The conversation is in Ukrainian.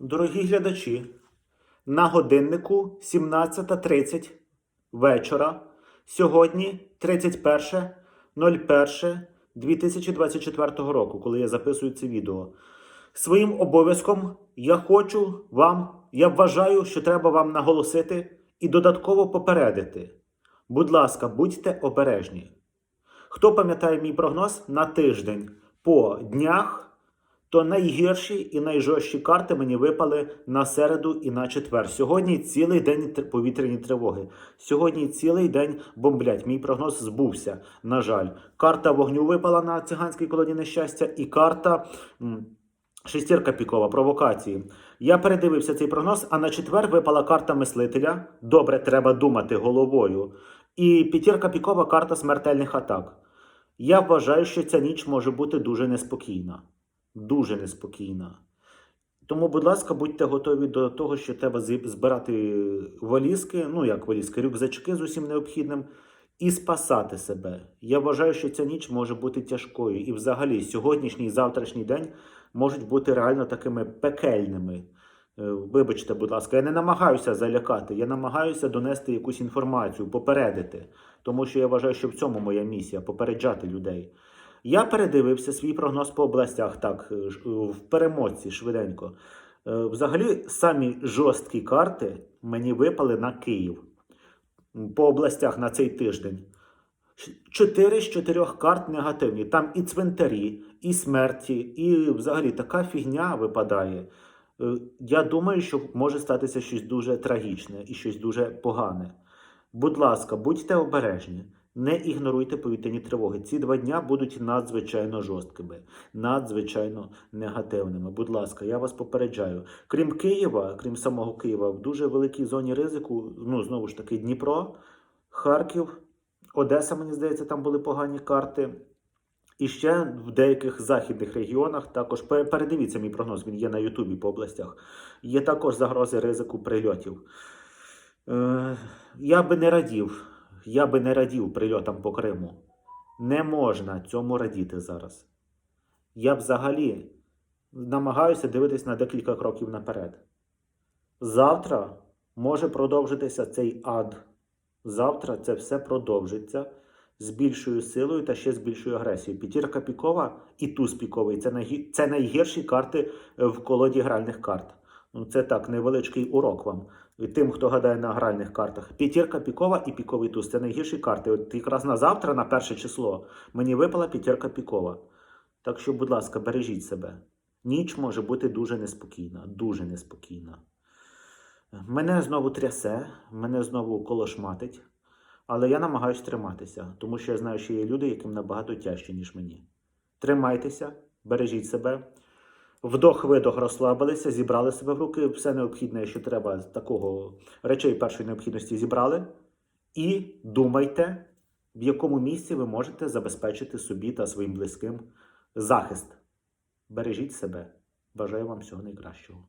Дорогі глядачі, на годиннику 17.30 вечора. Сьогодні 31.01.2024 року, коли я записую це відео. Своїм обов'язком я хочу вам, я вважаю, що треба вам наголосити і додатково попередити. Будь ласка, будьте обережні. Хто пам'ятає мій прогноз на тиждень по днях, то найгірші і найжорстчі карти мені випали на середу і на четвер. Сьогодні цілий день тр- повітряні тривоги. Сьогодні цілий день бомблять. Мій прогноз збувся. На жаль, карта вогню випала на циганській колоні нещастя, і карта. Шестірка пікова, провокації. Я передивився цей прогноз, а на четвер випала карта мислителя. Добре, треба думати головою. І п'ятірка пікова карта смертельних атак. Я вважаю, що ця ніч може бути дуже неспокійна. Дуже неспокійна. Тому, будь ласка, будьте готові до того, що треба збирати валізки, ну як валізки, рюкзачки з усім необхідним, і спасати себе. Я вважаю, що ця ніч може бути тяжкою. І взагалі сьогоднішній і завтрашній день можуть бути реально такими пекельними. Е, Вибачте, будь ласка, я не намагаюся залякати, я намагаюся донести якусь інформацію, попередити. Тому що я вважаю, що в цьому моя місія попереджати людей. Я передивився свій прогноз по областях так, е, в перемотці швиденько. Е, Взагалі, самі жорсткі карти мені випали на Київ по областях на цей тиждень. Чотири з чотирьох карт негативні. Там і цвинтарі, і смерті, і взагалі така фігня випадає. Е, Я думаю, що може статися щось дуже трагічне і щось дуже погане. Будь ласка, будьте обережні, не ігноруйте повітряні тривоги. Ці два дня будуть надзвичайно жорсткими, надзвичайно негативними. Будь ласка, я вас попереджаю. Крім Києва, крім самого Києва, в дуже великій зоні ризику, ну знову ж таки, Дніпро, Харків, Одеса, мені здається, там були погані карти. І ще в деяких західних регіонах також передивіться мій прогноз, він є на Ютубі по областях. Є також загрози ризику прильотів. Е, я би не радів, я би не радів прильотам по Криму. Не можна цьому радіти зараз. Я взагалі намагаюся дивитись на декілька кроків наперед. Завтра може продовжитися цей ад. Завтра це все продовжиться з більшою силою та ще з більшою агресією. П'ятірка пікова і туз піковий це, найгірші карти е, в колоді гральних карт. Ну, це так, невеличкий урок вам. Тим, хто гадає на гральних картах. П'ятірка пікова і піковий туз це найгірші карти. От якраз на завтра, на перше число, мені випала п'ятірка пікова. Так що, будь ласка, бережіть себе. Ніч може бути дуже неспокійна, дуже неспокійна. Мене знову трясе, мене знову колошматить, але я намагаюся триматися, тому що я знаю, що є люди, яким набагато тяжче, ніж мені. Тримайтеся, бережіть себе. Вдох-видох розслабилися, зібрали себе в руки, все необхідне, що треба такого речей першої необхідності зібрали. І думайте, в якому місці ви можете забезпечити собі та своїм близьким захист. Бережіть себе. Бажаю вам всього найкращого.